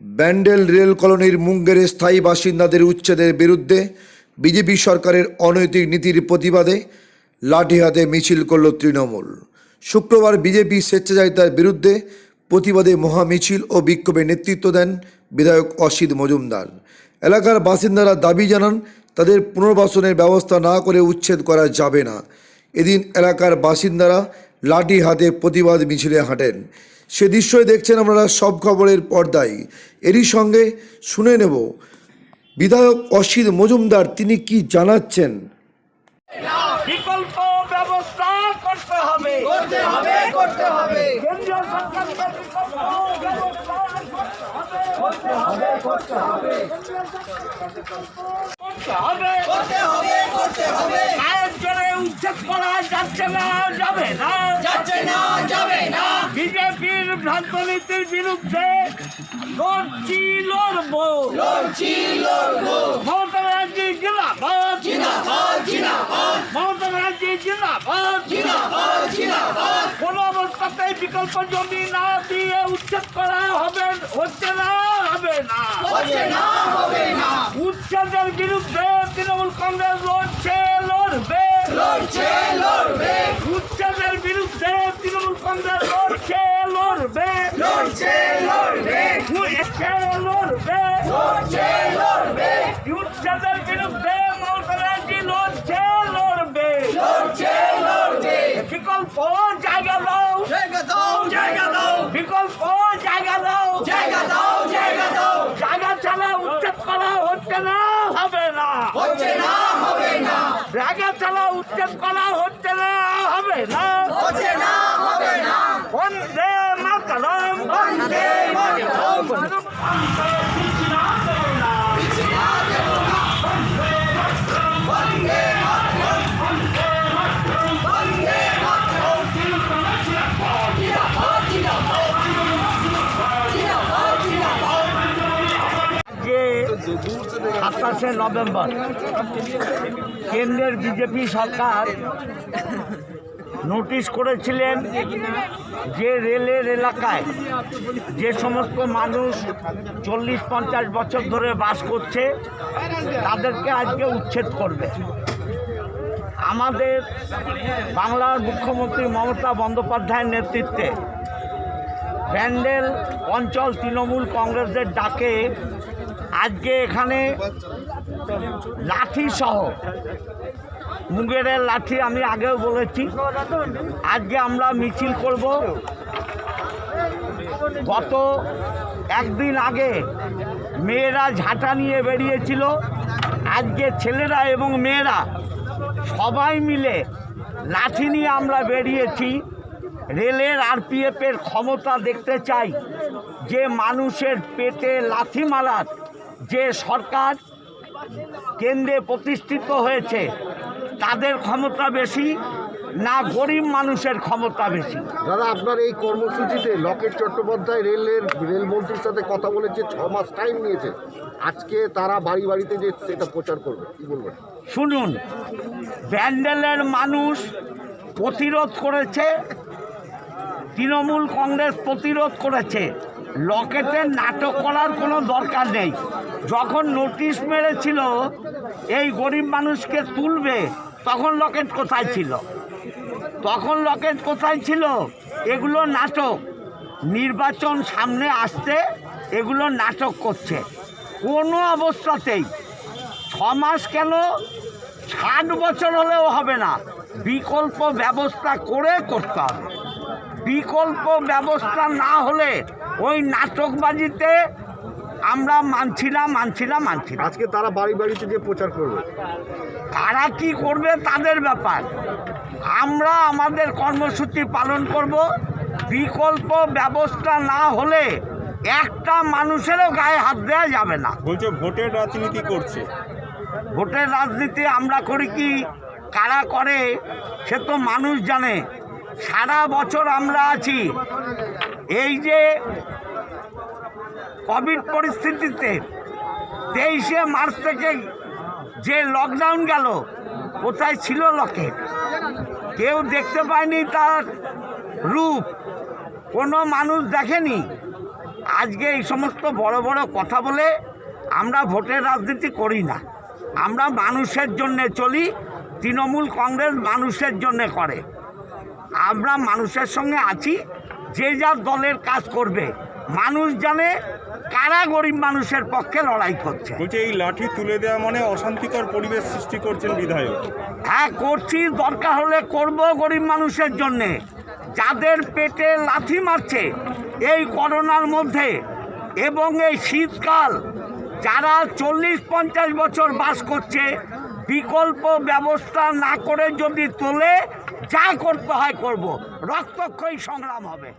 Bandel rail কলোনির মুঙ্গের স্থায়ী বাসিন্দাদের উচ্ছেদের বিরুদ্ধে বিজেপি সরকারের অনৈতিক নীতির প্রতিবাদে লাঠি হাতে মিছিল করল তৃণমূল। শুক্রবার বিজেপি স্বেচ্ছাচারিতার বিরুদ্ধে প্রতিবাদে মহামিছিল ও বিক্ষোভে নেতৃত্ব দেন বিধায়ক অসিত মজুমদার। এলাকার বাসিন্দারা দাবি জানান, তাদের পুনর্বাসনের ব্যবস্থা না করে উচ্ছেদ করা যাবে না। এদিন এলাকার বাসিন্দারা লাঠি হাতে প্রতিবাদ মিছিলে হাঁটেন। সে দৃশ্যই দেখছেন আপনারা সব খবরের পর্দায়। এরই সঙ্গে শুনে নেব বিধায়ক অসিত মজুমদার তিনি কি জানাচ্ছেন? বিকল্প ব্যবস্থা করতে হবে। করতে হবে করতে হবে। কেন্দ্রীয় সরকারকে বিকল্প ব্যবস্থা করতে হবে। করতে হবে করতে হবে। করতে হবে করতে হবে উচ্ছেদ করা যাচ্ছে না যাবে না। যাচ্ছে না যাবে না। ভ্রান্ত নীতির বিরুদ্ধে লড়ছি লড়বো। লড়ছি লড়বো। মমতা ব্যানার্জি জিন্দাবাদ। জিনাবাদ জিনাবাদ মমতা ব্যানার্জি জিন্দাবাদ। জিনাবাদ জিনাবাদ কোন অবস্থাতেই বিকল্প জমি না দিয়ে উচ্ছেদ করা হবে হচ্ছে না হবে না। হচ্ছে না হবে না। উচ্ছেদের বিরুদ্ধে তৃণমূল কংগ্রেস লড়ছে লড়বে। লড়ছে লড়বে উচ্ছেদের বিরুদ্ধে তৃণমূল কংগ্রেস লড়ছে লড়বে লড়ছে লড়বে উচ্ছেদ লড়বে লড়ছে লড়বে উচ্ছেদের বিরুদ্ধে মমতা ব্যানার্জি লড়ছে লড়বে লড়ছে লড়বে বিকল্প জায়গা দাও জায়গা দাও জায়গা দাও বিকল্প জায়গা দাও জায়গা দাও জায়গা দাও জায়গা ছাড়া উচ্ছেদ করা হচ্ছে না হবে না। হচ্ছে না হবে না উচ্ছেদ করা হচ্ছে না হবে না। হচ্ছে না হবে না। বন্দে মাতরম বন্দে মাতরম। নভেম্বর। কেন্দ্রের বিজেপি সরকার নোটিশ করেছিলেন যে রেলের এলাকায় যে সমস্ত মানুষ চল্লিশ পঞ্চাশ বছর ধরে বাস করছে, তাদেরকে আজকে উচ্ছেদ করবে। আমাদের বাংলার মুখ্যমন্ত্রী মমতা বন্দ্যোপাধ্যায়ের নেতৃত্বে ব্যান্ডেল অঞ্চল তৃণমূল কংগ্রেসের ডাকে আজকে এখানে লাঠি সহ মুঙ্গেরের লাঠি আমি আগেও বলেছি। আজকে আমরা মিছিল করব। গত একদিন আগে মেয়েরা ঝাঁটা নিয়ে বেরিয়েছিল। আজকে ছেলেরা এবং মেয়েরা সবাই মিলে লাঠি নিয়ে আমরা বেরিয়েছি। রেলের আরপিএফের ক্ষমতা দেখতে চাই। যে মানুষের পেটে লাথি মারার যে সরকার কেন্দ্রে প্রতিষ্ঠিত হয়েছে তাদের ক্ষমতা বেশি না গরিব মানুষের ক্ষমতা বেশি। দাদা আপনার এই কর্মসূচিতে লকেট চট্টোপাধ্যায় রেলের রেলমন্ত্রীর সাথে কথা বলেছে ছ মাস টাইম নিয়েছে। আজকে তারা বাড়ি বাড়িতে যে সেটা প্রচার করবে কি বলবেন? শুনুন ব্যান্ডেলের মানুষ প্রতিরোধ করেছে তৃণমূল কংগ্রেস প্রতিরোধ করেছে। লকেটের নাটক করার কোনো দরকার নেই। যখন নোটিশ মেরেছিল, এই গরিব মানুষকে তুলবে, তখন লকেট কোথায় ছিল? তখন লকেট কোথায় ছিল? এগুলো নাটক। নির্বাচন সামনে আসতে এগুলো নাটক করছে। কোনো অবস্থাতেই। ছ মাস কেন? ষাট বছর হলেও হবে না। বিকল্প ব্যবস্থা করে করতে হবে। বিকল্প ব্যবস্থা না হলে ওই নাটকবাজিতে আমরা মানছি না মানছি না মানছি না আজকে তারা বাড়ি বাড়িতে যে প্রচার করবে। তারা কি করবে তাদের ব্যাপার। আমরা আমাদের কর্মসূচি পালন করব। বিকল্প ব্যবস্থা না হলে একটা মানুষেরও গায়ে হাত দেওয়া যাবে না। বলছে ভোটের রাজনীতি করছে। ভোটের রাজনীতি আমরা করি কি? কারা করে? সে তো মানুষ জানে। সারা বছর আমরা আছি। এই যে কোভিড পরিস্থিতিতে তেইশে মার্চ থেকে যে লকডাউন গেল, কোথায় ছিল লকেট কেউ দেখতে পায়নি তার রূপ। কোনো মানুষ দেখেনি। আজকে এই সমস্ত বড় বড় কথা বলে আমরা ভোটের রাজনীতি করি না। আমরা মানুষের জন্যে চলি, তৃণমূল কংগ্রেস মানুষের জন্যে করে। আমরা মানুষের সঙ্গে আছি, যে যার দলের কাজ করবে। মানুষ জানে কারা গরিব মানুষের পক্ষে লড়াই করছে? বলছে এই লাঠি তুলে দেওয়া মানে অশান্তিকর পরিবেশ সৃষ্টি করছেন বিধায়ক। হ্যাঁ করছি দরকার হলে করব গরিব মানুষের জন্যে। যাদের পেটে লাথি মারছে এই করোনার মধ্যে এবং এই শীতকাল যারা চল্লিশ পঞ্চাশ বছর বাস করছে বিকল্প ব্যবস্থা না করে যদি তোলে যা করতে হয় করব। রক্তক্ষয়ী সংগ্রাম হবে।